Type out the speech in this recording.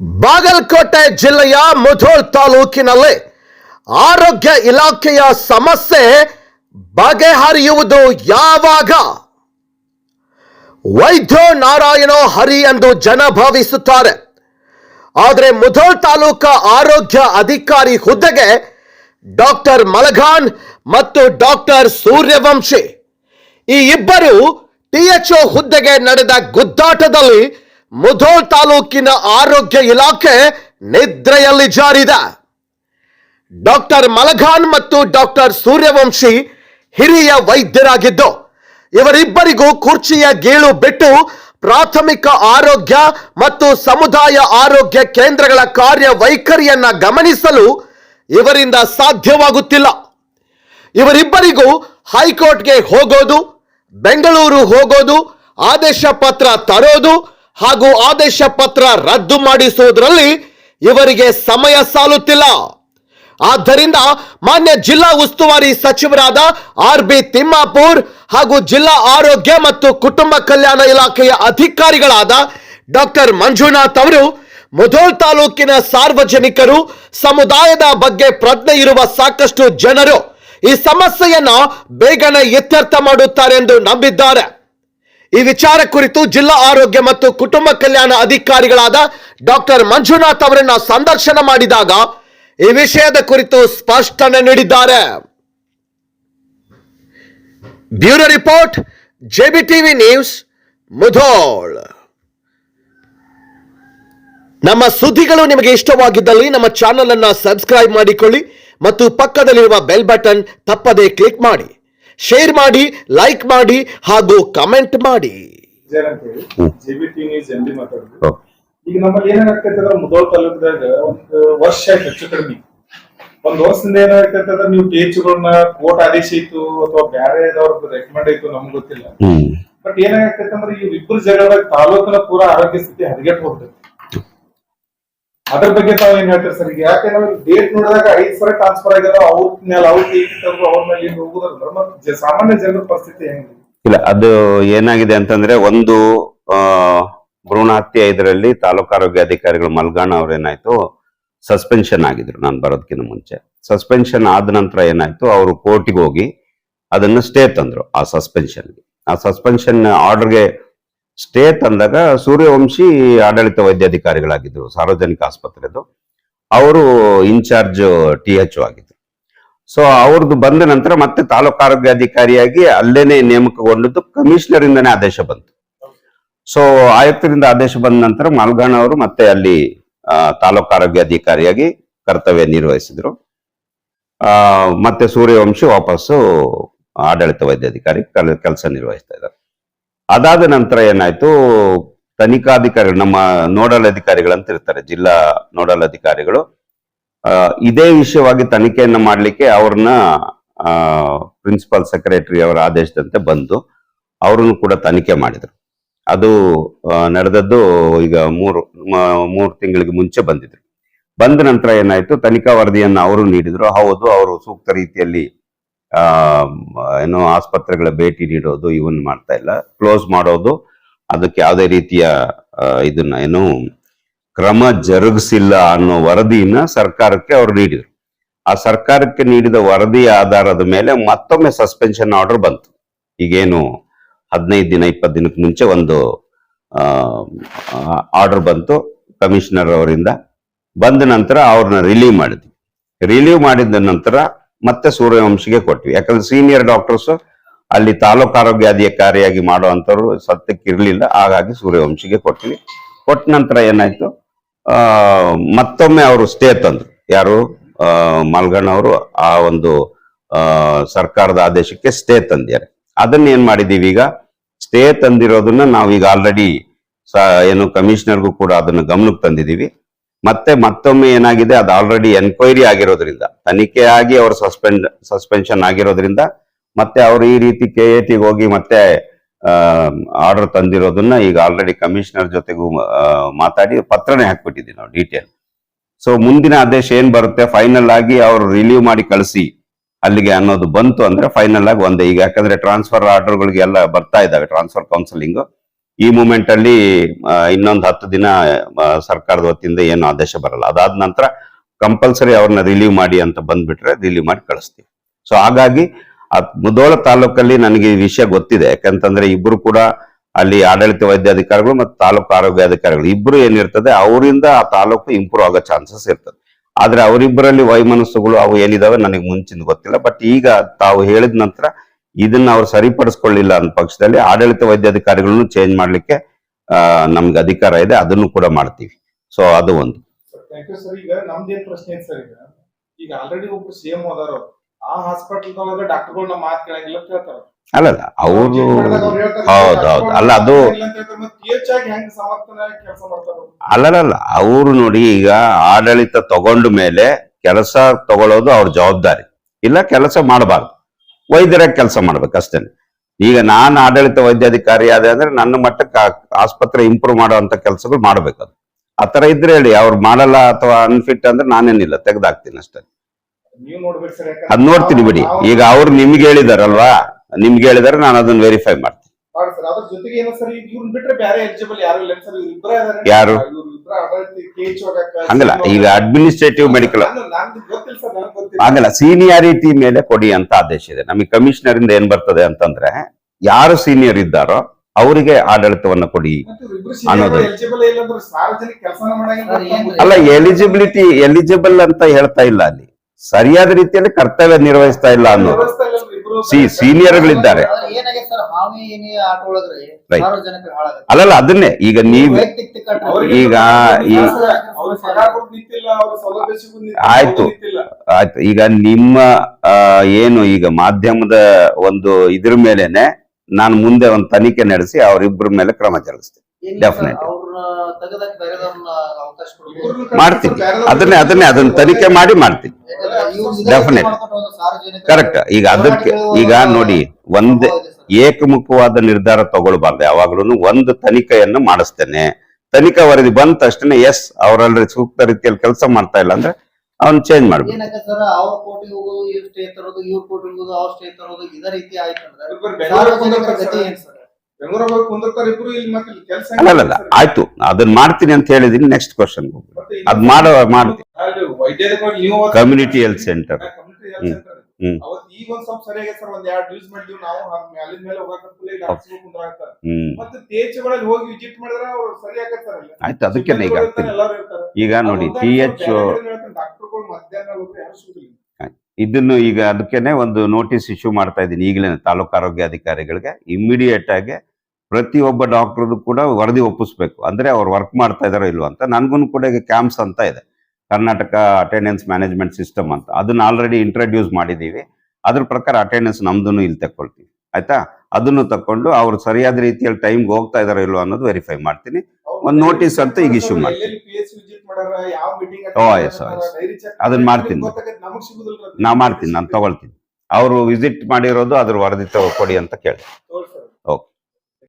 ಬಾಗಲಕೋಟೆ ಜಿಲ್ಲೆಯ ಮುಧೋಳ್ ತಾಲೂಕಿನಲ್ಲಿ ಆರೋಗ್ಯ ಇಲಾಖೆಯ ಸಮಸ್ಯೆ ಬಗೆಹರಿಯುವುದು ಯಾವಾಗ? ವೈದ್ಯೋ ನಾರಾಯಣೋ ಹರಿ ಎಂದು ಜನ ಭಾವಿಸುತ್ತಾರೆ. ಆದರೆ ಮುಧೋಳ್ ತಾಲೂಕಾ ಆರೋಗ್ಯ ಅಧಿಕಾರಿ ಹುದ್ದೆಗೆ ಡಾಕ್ಟರ್ ಮಲಘಾನ್ ಮತ್ತು ಡಾಕ್ಟರ್ ಸೂರ್ಯವಂಶಿ ಈ ಇಬ್ಬರು ಟಿಎಚ್ಒ ಹುದ್ದೆಗೆ ನಡೆದ ಗುದ್ದಾಟದಲ್ಲಿ ಮುಧೋಳ್ ತಾಲೂಕಿನ ಆರೋಗ್ಯ ಇಲಾಖೆ ನಿದ್ರೆಯಲ್ಲಿ ಜಾರಿದೆ. ಡಾಕ್ಟರ್ ಮಲಘಾನ್ ಮತ್ತು ಡಾಕ್ಟರ್ ಸೂರ್ಯವಂಶಿ ಹಿರಿಯ ವೈದ್ಯರಾಗಿದ್ದು, ಇವರಿಬ್ಬರಿಗೂ ಕುರ್ಚಿಯ ಗೀಳು ಬಿಟ್ಟು ಪ್ರಾಥಮಿಕ ಆರೋಗ್ಯ ಮತ್ತು ಸಮುದಾಯ ಆರೋಗ್ಯ ಕೇಂದ್ರಗಳ ಕಾರ್ಯ ವೈಖರಿಯನ್ನ ಗಮನಿಸಲು ಇವರಿಂದ ಸಾಧ್ಯವಾಗುತ್ತಿಲ್ಲ. ಇವರಿಬ್ಬರಿಗೂ ಹೈಕೋರ್ಟ್ಗೆ ಹೋಗೋದು, ಬೆಂಗಳೂರು ಹೋಗೋದು, ಆದೇಶ ಪತ್ರ ತರೋದು ಹಾಗೂ ಆದೇಶ ಪತ್ರ ರದ್ದು ಮಾಡಿಸುವುದರಲ್ಲಿ ಇವರಿಗೆ ಸಮಯ ಸಾಲುತ್ತಿಲ್ಲ. ಆದ್ದರಿಂದ ಮಾನ್ಯ ಜಿಲ್ಲಾ ಉಸ್ತುವಾರಿ ಸಚಿವರಾದ ಆರ್ ಬಿ ತಿಮ್ಮಾಪುರ್ ಹಾಗೂ ಜಿಲ್ಲಾ ಆರೋಗ್ಯ ಮತ್ತು ಕುಟುಂಬ ಕಲ್ಯಾಣ ಇಲಾಖೆಯ ಅಧಿಕಾರಿಗಳಾದ ಡಾಕ್ಟರ್ ಮಂಜುನಾಥ್ ಅವರು ಮುಧೋಳ್ ತಾಲೂಕಿನ ಸಾರ್ವಜನಿಕರು ಸಮುದಾಯದ ಬಗ್ಗೆ ಪ್ರಜ್ಞೆ ಇರುವ ಸಾಕಷ್ಟು ಜನರು ಈ ಸಮಸ್ಯೆಯನ್ನ ಬೇಗನೆ ಇತ್ಯರ್ಥ ಮಾಡುತ್ತಾರೆ ಎಂದು ನಂಬಿದ್ದಾರೆ. ಈ ವಿಚಾರ ಕುರಿತು ಜಿಲ್ಲಾ ಆರೋಗ್ಯ ಮತ್ತು ಕುಟುಂಬ ಕಲ್ಯಾಣ ಅಧಿಕಾರಿಗಳಾದ ಡಾಕ್ಟರ್ ಮಂಜುನಾಥ್ ಅವರನ್ನ ಸಂದರ್ಶನ ಮಾಡಿದಾಗ ಈ ವಿಷಯದ ಕುರಿತು ಸ್ಪಷ್ಟನೆ ನೀಡಿದ್ದಾರೆ. Bureau report, JB TV news, Mudhol. ನಮ್ಮ ಸುದ್ದಿಗಳು ನಿಮಗೆ ಇಷ್ಟವಾಗಿದ್ದಲ್ಲಿ ನಮ್ಮ ಚಾನಲ್ ಅನ್ನ ಸಬ್ಸ್ಕ್ರೈಬ್ ಮಾಡಿಕೊಳ್ಳಿ ಮತ್ತು ಪಕ್ಕದಲ್ಲಿರುವ ಬೆಲ್ ಬಟನ್ ತಪ್ಪದೇ ಕ್ಲಿಕ್ ಮಾಡಿ. ಶೇರ್ ಮಾಡಿ ಲೈಕ್ ಮಾಡಿ ಹಾಗೂ ಕಮೆಂಟ್ ಮಾಡಿ. ಓ. ಈಗ ನಮ್ಮಲ್ಲಿ ಏನಾಗ್ತೈತೆ ಅಂದ್ರೆ ಮುದೋಳ್ ತಾಲೂಕದಾಗ ಒಂದು ವರ್ಷ ಆಯ್ತು ಹೆಚ್ಚು ಕಡಿಮೆ. ಒಂದ್ ವರ್ಷದಿಂದ ಏನಾಗ್ತೈತೆ ಅಂದ್ರೆ ನೀವು ಗಳನ್ನ ಕೋರ್ಟ್ ಆದೇಶ ಇತ್ತು ಅಥವಾ ಬ್ಯಾರೆದವ್ರದ್ದು ರೆಕಮೆಂಡ್ ಆಯ್ತು ನಮ್ಗೆ ಗೊತ್ತಿಲ್ಲ. ಬಟ್ ಏನಾಗ್ತೈತೆ ಅಂದ್ರೆ ಈ ಇಬ್ಬರು ಜಗಳದಾಗ ತಾಲೂಕಿನ ಪೂರಾ ಆರೋಗ್ಯ ಸ್ಥಿತಿ ಹದಗೆಟ್ ಹೋಗ್ತೈತಿ ಅದ್ರ ಬಗ್ಗೆ ತಾವ್ ಏನ್ ಹೇಳ್ತೀರಿ ಸರ್? ಈಗ ಯಾಕಂದ್ರೆ ಡೇಟ್ ನೋಡಿದಾಗ ಐದ್ ಸಲ ಟ್ರಾನ್ಸ್ಫರ್ ಆಗ್ಯಾರ ಅವ್ರ ಮೇಲೆ ಅವ್ರ ಅವ್ರ ಮೇಲೆ ಏನ್ ಹೋಗುದಂದ್ರ ಮತ್ತೆ ಸಾಮಾನ್ಯ ಜನರ ಪರಿಸ್ಥಿತಿ ಹೆಂಗ್ ಇಲ್ಲ, ಅದು ಏನಾಗಿದೆ ಅಂತಂದ್ರೆ ಒಂದು ಭ್ರೂಣ ಹತ್ಯೆ ಇದರಲ್ಲಿ ತಾಲೂಕು ಆರೋಗ್ಯ ಅಧಿಕಾರಿಗಳು ಮಲ್ಗಾಣ ಅವ್ರೇನಾಯ್ತು ಸಸ್ಪೆನ್ಷನ್ ಆಗಿದ್ರು. ನಾನು ಬರೋದಕ್ಕಿಂತ ಮುಂಚೆ. ಸಸ್ಪೆನ್ಷನ್ ಆದ ನಂತರ ಏನಾಯ್ತು, ಅವರು ಕೋರ್ಟಿಗೆ ಹೋಗಿ ಅದನ್ನ ಸ್ಟೇ ತಂದ್ರು ಆ ಸಸ್ಪೆನ್ಷನ್ ಆ ಸಸ್ಪೆನ್ಷನ್ ಆರ್ಡರ್ಗೆ ಸ್ಟೇ ಅಂದಾಗ ಸೂರ್ಯವಂಶಿ ಆಡಳಿತ ವೈದ್ಯಾಧಿಕಾರಿಗಳಾಗಿದ್ರು, ಸಾರ್ವಜನಿಕ ಆಸ್ಪತ್ರೆದು. ಅವರು ಇನ್ಚಾರ್ಜ್ ಟಿ ಎಚ್ ಆಗಿದ್ರು. ಸೊ ಅವ್ರದ್ದು ಬಂದ ನಂತರ ಮತ್ತೆ ತಾಲೂಕು ಆರೋಗ್ಯಾಧಿಕಾರಿಯಾಗಿ ಅಲ್ಲೇನೆ ನೇಮಕಗೊಂಡದ್ದು ಕಮಿಷನರ್ ಇಂದನೇ ಆದೇಶ ಬಂತು. ಸೊ ಆಯುಕ್ತರಿಂದ ಆದೇಶ ಬಂದ ನಂತರ ಮಾಲ್ಗಾಣ ಅವರು ಮತ್ತೆ ಅಲ್ಲಿ ತಾಲೂಕು ಆರೋಗ್ಯಾಧಿಕಾರಿಯಾಗಿ ಕರ್ತವ್ಯ ನಿರ್ವಹಿಸಿದ್ರು. ಮತ್ತೆ ಸೂರ್ಯವಂಶಿ ವಾಪಸ್ಸು ಆಡಳಿತ ವೈದ್ಯಾಧಿಕಾರಿ ಕೆಲಸ ನಿರ್ವಹಿಸ್ತಾ ಇದ್ದಾರೆ. ಅದಾದ ನಂತರ ಏನಾಯ್ತು? ತನಿಖಾಧಿಕಾರಿಗಳು ನಮ್ಮ ನೋಡಲ್ ಅಧಿಕಾರಿಗಳಂತ ಇರ್ತಾರೆ, ಜಿಲ್ಲಾ ನೋಡಲ್ ಅಧಿಕಾರಿಗಳು. ಇದೇ ವಿಷಯವಾಗಿ ತನಿಖೆಯನ್ನು ಮಾಡಲಿಕ್ಕೆ ಅವ್ರನ್ನ ಪ್ರಿನ್ಸಿಪಲ್ ಸೆಕ್ರೆಟರಿ ಅವರ ಆದೇಶದಂತೆ ಬಂದು ಅವರನ್ನು ಕೂಡ ತನಿಖೆ ಮಾಡಿದ್ರು. ಅದು ನಡೆದದ್ದು ಈಗ ಮೂರು ಮೂರು ತಿಂಗಳಿಗೆ ಮುಂಚೆ ಬಂದಿದ್ರು. ಬಂದ ನಂತರ ಏನಾಯ್ತು? ತನಿಖಾ ವರದಿಯನ್ನು ಅವರು ನೀಡಿದ್ರು. ಹೌದು, ಅವರು ಸೂಕ್ತ ರೀತಿಯಲ್ಲಿ ಏನು ಆಸ್ಪತ್ರೆಗಳ ಭೇಟಿ ನೀಡೋದು ಇವನ್ ಮಾಡ್ತಾ ಇಲ್ಲ. ಕ್ಲೋಸ್ ಮಾಡೋದು ಅದಕ್ಕೆ ಯಾವುದೇ ರೀತಿಯ ಇದನ್ನ ಏನು ಕ್ರಮ ಜರುಗಿಸಿಲ್ಲ ಅನ್ನೋ ವರದಿಯನ್ನ ಸರ್ಕಾರಕ್ಕೆ ಅವ್ರು ನೀಡಿದ್ರು. ಆ ಸರ್ಕಾರಕ್ಕೆ ನೀಡಿದ ವರದಿಯ ಆಧಾರದ ಮೇಲೆ ಮತ್ತೊಮ್ಮೆ ಸಸ್ಪೆನ್ಷನ್ ಆರ್ಡರ್ ಬಂತು. ಈಗೇನು ಹದಿನೈದು ದಿನ, ಇಪ್ಪತ್ತು ದಿನಕ್ಕೆ ಮುಂಚೆ ಒಂದು ಆರ್ಡರ್ ಬಂತು ಕಮಿಷನರ್ ಅವರಿಂದ. ಬಂದ ನಂತರ ಅವ್ರನ್ನ ರಿಲೀವ್ ಮಾಡಿದ್ವಿ. ರಿಲೀವ್ ಮಾಡಿದ ನಂತರ ಮತ್ತೆ ಸೂರ್ಯವಂಶಿಗೆ ಕೊಟ್ವಿ. ಯಾಕಂದ್ರೆ ಸೀನಿಯರ್ ಡಾಕ್ಟರ್ಸ್ ಅಲ್ಲಿ ತಾಲೂಕು ಆರೋಗ್ಯಾಧಿಕಾರಿಯಾಗಿ ಮಾಡುವಂಥವ್ರು ಸತ್ಯಕ್ಕೆ ಇರಲಿಲ್ಲ. ಹಾಗಾಗಿ ಸೂರ್ಯವಂಶಿಗೆ ಕೊಟ್ವಿ. ಕೊಟ್ಟ ನಂತರ ಏನಾಯ್ತು? ಮತ್ತೊಮ್ಮೆ ಅವರು ಸ್ಟೇ ತಂದ್ರು. ಯಾರು? ಮಲ್ಗಣ್ಣ ಅವರು ಆ ಒಂದು ಸರ್ಕಾರದ ಆದೇಶಕ್ಕೆ ಸ್ಟೇ ತಂದಿದ್ದಾರೆ. ಅದನ್ನ ಏನ್ ಮಾಡಿದೀವಿ ಈಗ? ಸ್ಟೇ ತಂದಿರೋದನ್ನ ನಾವೀಗ ಆಲ್ರೆಡಿ ಏನು ಕಮಿಷನರ್ಗೂ ಕೂಡ ಅದನ್ನ ಗಮನಕ್ಕೆ ತಂದಿದೀವಿ ಮತ್ತೆ ಮತ್ತೊಮ್ಮೆ ಏನಾಗಿದೆ? ಅದು ಆಲ್ರೆಡಿ ಎನ್ಕ್ವೈರಿ ಆಗಿರೋದ್ರಿಂದ. ತನಿಖೆ ಆಗಿ ಅವರು ಸಸ್ಪೆಂಡ್ ಸಸ್ಪೆನ್ಷನ್ ಆಗಿರೋದ್ರಿಂದ ಮತ್ತೆ ಅವರು ಈ ರೀತಿ ಕೆ ಎ ಟಿಗೆ ಹೋಗಿ ಮತ್ತೆ ಆರ್ಡರ್ ತಂದಿರೋದನ್ನ ಈಗ ಆಲ್ರೆಡಿ ಕಮಿಷನರ್ ಜೊತೆಗೂ ಮಾತಾಡಿ ಪತ್ರನೇ ಹಾಕ್ಬಿಟ್ಟಿದ್ದೀವಿ ನಾವು ಡೀಟೇಲ್ ಸೊ ಮುಂದಿನ ಆದೇಶ ಏನ್ ಬರುತ್ತೆ? ಫೈನಲ್ ಆಗಿ ಅವರು ರಿಲೀವ್ ಮಾಡಿ ಕಳಿಸಿ ಅಲ್ಲಿಗೆ ಅನ್ನೋದು ಬಂತು ಅಂದ್ರೆ ಫೈನಲ್ ಆಗಿ ಒಂದೇ. ಈಗ ಯಾಕಂದ್ರೆ ಟ್ರಾನ್ಸ್ಫರ್ ಆರ್ಡರ್ಗಳಿಗೆ ಎಲ್ಲ ಬರ್ತಾ ಇದ್ದಾವೆ ಟ್ರಾನ್ಸ್ಫರ್ ಕೌನ್ಸಿಲಿಂಗ್ ಈ ಮೂಮೆಂಟ್ ಅಲ್ಲಿ ಇನ್ನೊಂದು ಹತ್ತು ದಿನ ಸರ್ಕಾರದ ವತಿಯಿಂದ ಏನು ಆದೇಶ ಬರಲ್ಲ. ಅದಾದ ನಂತರ ಕಂಪಲ್ಸರಿ ಅವ್ರನ್ನ ರಿಲೀವ್ ಮಾಡಿ ಅಂತ ಬಂದ್ಬಿಟ್ರೆ ರಿಲೀವ್ ಮಾಡಿ ಕಳಿಸ್ತೀವಿ. ಸೊ ಹಾಗಾಗಿ ಮುದೋಳ ತಾಲೂಕಲ್ಲಿ ನನಗೆ ಈ ವಿಷಯ ಗೊತ್ತಿದೆ. ಯಾಕಂತಂದ್ರೆ ಇಬ್ರು ಕೂಡ ಅಲ್ಲಿ ಆಡಳಿತ ವೈದ್ಯಾಧಿಕಾರಿಗಳು ಮತ್ತು ತಾಲೂಕು ಆರೋಗ್ಯಾಧಿಕಾರಿಗಳು ಇಬ್ರು ಏನಿರ್ತದೆ, ಅವರಿಂದ ಆ ತಾಲೂಕು ಇಂಪ್ರೂವ್ ಆಗೋ ಚಾನ್ಸಸ್ ಇರ್ತದೆ. ಆದ್ರೆ ಅವರಿಬ್ಬರಲ್ಲಿ ವೈಮನಸ್ಸುಗಳು ಅವು ಏನಿದಾವೆ ನನಗೆ ಮುಂಚಿನ ಗೊತ್ತಿಲ್ಲ. ಬಟ್ ಈಗ ತಾವು ಹೇಳಿದ ನಂತರ ಇದನ್ನ ಅವ್ರು ಸರಿಪಡಿಸ್ಕೊಳ್ಳಿಲ್ಲ ಅನ್ನೋ ಪಕ್ಷದಲ್ಲಿ ಆಡಳಿತ ವೈದ್ಯಾಧಿಕಾರಿಗಳನ್ನು ಚೇಂಜ್ ಮಾಡ್ಲಿಕ್ಕೆ ನಮ್ಗೆ ಅಧಿಕಾರ ಇದೆ ಅದನ್ನು ಕೂಡ ಮಾಡ್ತೀವಿ. ಸೊ ಅದು ಒಂದು. ಈಗ ನಮ್ದೇನ್ ಪ್ರಶ್ನೆ ಐತೆ ಸರ್ ಈಗ? ಈಗ ಆಲ್ರೆಡಿ ಒಬ್ರು ಸಿಎಂ ಹೋದಾರ ಆ ಹಾಸ್ಪಿಟಲ್ ಒಳಗ ಡಾಕ್ಟರ್ಗಳು ನಮ್ಮ ಮಾತು ಕೇಳಂಗಿಲ್ಲ ಅಂತ ಹೇಳ್ತಾರ. ಅಲ್ಲಲ್ಲ ಅವರು ಹೌದು ಹೌದು. ಅಲ್ಲ ಅದು ಅಲ್ಲಲ್ಲ ಅವರು? ನೋಡಿ ಈಗ ಆಡಳಿತ ತಗೊಂಡ ಮೇಲೆ ಕೆಲಸ ತಗೊಳ್ಳೋದು ಅವ್ರ ಜವಾಬ್ದಾರಿ. ಇಲ್ಲ ಕೆಲಸ ಮಾಡಬಾರ್ದು. ವೈದ್ಯರ ಕೆಲಸ ಮಾಡ್ಬೇಕು ಅಷ್ಟೇ. ಈಗ ನಾನು ಆಡಳಿತ ವೈದ್ಯಾಧಿಕಾರಿ ಆದ ಅಂದ್ರೆ ನನ್ನ ಮಟ್ಟಕ್ಕೆ ಆಸ್ಪತ್ರೆ ಇಂಪ್ರೂವ್ ಮಾಡುವಂತ ಕೆಲಸಗಳು ಮಾಡ್ಬೇಕು ಅದು. ತರ ಇದ್ರೆ ಹೇಳಿ ಅವ್ರು ಮಾಡಲ್ಲ ಅಥವಾ ಅನ್ಫಿಟ್ ಅಂದ್ರೆ ನಾನೇನಿಲ್ಲ ತೆಗ್ದಾಕ್ತೀನಿ ಅಷ್ಟೇ. ಅದ್ ನೋಡ್ತೀನಿ ಬಿಡಿ. ಈಗ ಅವ್ರು ನಿಮ್ಗೆ ಹೇಳಿದಾರಲ್ವಾ? ನಿಮ್ಗೆ ಹೇಳಿದಾರೆ ನಾನು ಅದನ್ನ ವೆರಿಫೈ ಮಾಡ್ತೀನಿ. ಸರ್ ಅದ್ರ ಜೊತೆಗೆ ಏನೋ ಸರ್ ಈಗ ಇವ್ರನ್ನ ಬಿಟ್ರೆ ಬೇರೆ ಎಲಿಜಿಬಲ್ ಯಾರು ಇಲ್ಲ. ಸರ್ ಹಂಗಲ್ಲ. ಈಗ ಅಡ್ಮಿನಿಸ್ಟ್ರೇಟಿವ್ ಮೆಡಿಕಲ್ ಆಗಲ್ಲ ಸೀನಿಯಾರಿಟಿ ಮೇಲೆ ಕೊಡಿ ಅಂತ ಆದೇಶ ಇದೆ. ನಮಗೆ ಕಮಿಷನರ್ ಇಂದ ಏನ್ ಬರ್ತದೆ ಅಂತಂದ್ರೆ ಯಾರು ಸೀನಿಯರ್ ಇದ್ದಾರೋ ಅವರಿಗೆ ಆಡಳಿತವನ್ನು ಕೊಡಿ ಅನ್ನೋದು. ಅಲ್ಲ ಎಲಿಜಿಬಿಲಿಟಿ ಎಲಿಜಿಬಲ್ ಅಂತ ಹೇಳ್ತಾ ಇಲ್ಲ ಅಲ್ಲಿ. ಸರಿಯಾದ ರೀತಿಯಲ್ಲಿ ಕರ್ತವ್ಯ ನಿರ್ವಹಿಸ್ತಾ ಇಲ್ಲ ಅನ್ನೋದು. ಸಿ ಸೀನಿಯರ್ಗಳಿದ್ದಾರೆ. ಅಲ್ಲಲ್ಲ ಅದನ್ನೇ. ಈಗ ನೀವ್ ಈಗ ಆಯ್ತು. ಆಯ್ತು. ಈಗ ನಿಮ್ಮ ಏನು ಈಗ ಮಾಧ್ಯಮದ ಒಂದು ಇದ್ರ ಮೇಲೆನೆ ನಾನು ಮುಂದೆ ಒಂದು ತನಿಖೆ ನಡೆಸಿ ಅವರಿಬ್ಬರ ಮೇಲೆ ಕ್ರಮ ಜರುಗಿಸ್ತೇನೆ. ಡೆಫಿನೆಟ್ ಮಾಡ್ತೀನಿ. ಅದನ್ನೇ ಅದನ್ನೇ ಅದನ್ನ ತನಿಖೆ ಮಾಡಿ ಮಾಡ್ತೀನಿ. ಸಾರ್ವಜನಿಕರು ಕರೆಕ್ಟ್ ಈಗ ಅದಕ್ಕೆ ಈಗ ನೋಡಿ ಒಂದೇ. ಏಕಮುಖವಾದ ನಿರ್ಧಾರ ತಗೊಳ್ಬಾರ್ದು. ಯಾವಾಗ್ಲೂ ಒಂದು ತನಿಖೆಯನ್ನು ಮಾಡಿಸ್ತೇನೆ. ತನಿಖಾ ವರದಿ ಬಂದ ತಕ್ಷಣ ಎಸ್ ಅವರಲ್ಲಿ ಸೂಕ್ತ ರೀತಿಯಲ್ಲಿ ಕೆಲಸ ಮಾಡ್ತಾ ಇಲ್ಲ ಅಂದ್ರೆ ಅವ್ನ್ ಚೇಂಜ್ ಮಾಡ್ಬೇಕು. ಏನಕ್ಕೆ ಸರ್? ಅವ್ರ ಕೋಟಿ ಹೋಗೋದು ಇವ್ರ ಸ್ಟೇ ತರೋದು ಇವ್ರ ಕೋಟಿ ಹೋಗೋದು ಅವ್ರ ಸ್ಟೇ ತರೋದು ಇದೇ ರೀತಿ ಆಯ್ತಂದ್ರೆ ಇಬ್ರು ಬೆಂಗಳೂರಿಗೆ ಸಾರ್ವಜನಿಕರ ಕುಂದಿರ್ತಾರೆ ಗತಿ ಸರ್. ಏನ್ ಸರ್? ಬೆಂಗಳೂರಿಗೆ ಹೋಗಿ ಕುಂದಿರ್ತಾರೆ ಇಬ್ರು ಇಲ್ಲಿ ಮತ್ತೆ ಇಲ್ಲಿ ಕೆಲಸ ಆಯ್ತು. ಅದನ್ನ ಮಾಡ್ತೀನಿ ಅಂತ ಹೇಳಿದೀನಿ ನೆಕ್ಸ್ಟ್ ಕ್ವಶನ್ ಅದ್ ಮಾಡೋ ಮಾಡ್ತೀನಿ. ನೀವು community health centre community health centre ಹ್ಮ್. ಅವತ್ತು ಈಗ ಒಂದ್ ಸ್ವಲ್ಪ ಸರಿಯಾಗಿ ಸರ್ ಒಂದ್ ಎರಡ್ ಯೂಸ್ ಮಾಡಿದ್ವಿ ನಾವು ಅಲ್ಲಿಂದ ಮೇಲೆ ಹೋಗಕ್ಕೆ ಕುಂದ್ರಾಗ್ತಾರೆ ಮತ್ತೆ ತೇಜಗಳಲ್ಲಿ ಹೋಗಿ ವಿಸಿಟ್ ಮಾಡಿದ್ರೆ ಅವ್ರು ಸರಿ ಆಗತ್ತಾರ ಆಯ್ತು ಅದಕ್ಕೆ ಈಗ ಈಗ ನೋಡಿ ಟಿ ಎಚ್ ಡಾಕ್ಟರ್ಗಳು ಮಧ್ಯಾಹ್ನ ಹೋಗಿ ಇದನ್ನು ಈಗ ಅದಕ್ಕೇನೆ ಒಂದು ನೋಟಿಸ್ ಇಶ್ಯೂ ಮಾಡ್ತಾ ಇದ್ದೀನಿ. ಈಗಲೇ ತಾಲೂಕು ಆರೋಗ್ಯ ಅಧಿಕಾರಿಗಳಿಗೆ ಇಮಿಡಿಯೇಟ್ ಆಗಿ ಪ್ರತಿಯೊಬ್ಬ ಡಾಕ್ಟರ್ದು ಕೂಡ ವರದಿ ಒಪ್ಪಿಸ್ಬೇಕು. ಅಂದ್ರೆ ಅವ್ರು ವರ್ಕ್ ಮಾಡ್ತಾ ಇದಾರೋ ಇಲ್ವೋ ಅಂತ. ನನ್ಗೂ ಕೂಡ ಈಗ ಕ್ಯಾಂಪ್ಸ್ ಅಂತ ಇದೆ. ಕರ್ನಾಟಕ ಅಟೆಂಡೆನ್ಸ್ ಮ್ಯಾನೇಜ್ಮೆಂಟ್ ಸಿಸ್ಟಮ್ ಅಂತ. ಅದನ್ನ ಆಲ್ರೆಡಿ ಇಂಟ್ರೊಡ್ಯೂಸ್ ಮಾಡಿದ್ದೀವಿ ಅದ್ರ ಪ್ರಕಾರ ಅಟೆಂಡೆನ್ಸ್ ನಮ್ದು ಇಲ್ಲಿ ತಗೊಳ್ತೀವಿ ಆಯ್ತಾ? ಅದನ್ನು ತಕೊಂಡು ಅವ್ರು ಸರಿಯಾದ ರೀತಿಯಲ್ಲಿ ಟೈಮ್ಗೆ ಹೋಗ್ತಾ ಇದಾರೋ ಇಲ್ವೋ ಅನ್ನೋದು ವೆರಿಫೈ ಮಾಡ್ತೀನಿ. ಒಂದು ನೋಟಿಸ್ ಅಂತ ಈಗ ಇಶ್ಯೂ ಮಾಡ್ತೀನಿ. ಓ, yes. ಅದನ್ನ ಮಾಡ್ತೀನಿ. ನಾ ಮಾಡ್ತೀನಿ ನಾನು ತಗೊಳ್ತೀನಿ. ಅವರು ವಿಸಿಟ್ ಮಾಡಿರೋದು ಅದ್ರ ವರದಿ ಕೊಡಿ ಅಂತ ಕೇಳಿ